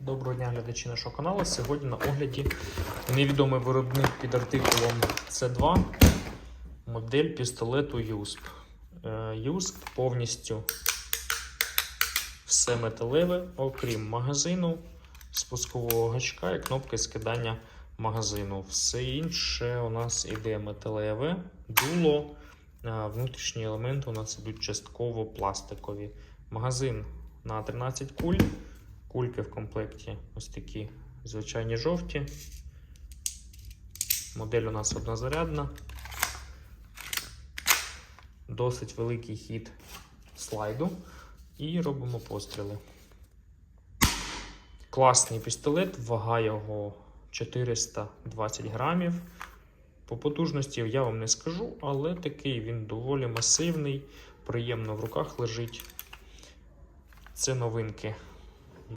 Доброго дня, глядачі нашого каналу. Сьогодні на огляді невідомий виробник під артикулом C2 модель пістолету USP. Е, USP повністю все металеве, окрім магазину, спускового гачка і кнопки скидання магазину. Все інше у нас іде металеве, дуло. е, Внутрішні елементи у нас ідуть частково пластикові. Магазин на 13 куль. Кульки в комплекті ось такі звичайні жовті. Модель у нас однозарядна. Досить великий хід слайду. І робимо постріли. Класний пістолет, вага його 420 грамів. По потужності я вам не скажу, але такий він доволі масивний, приємно в руках лежить. Це новинки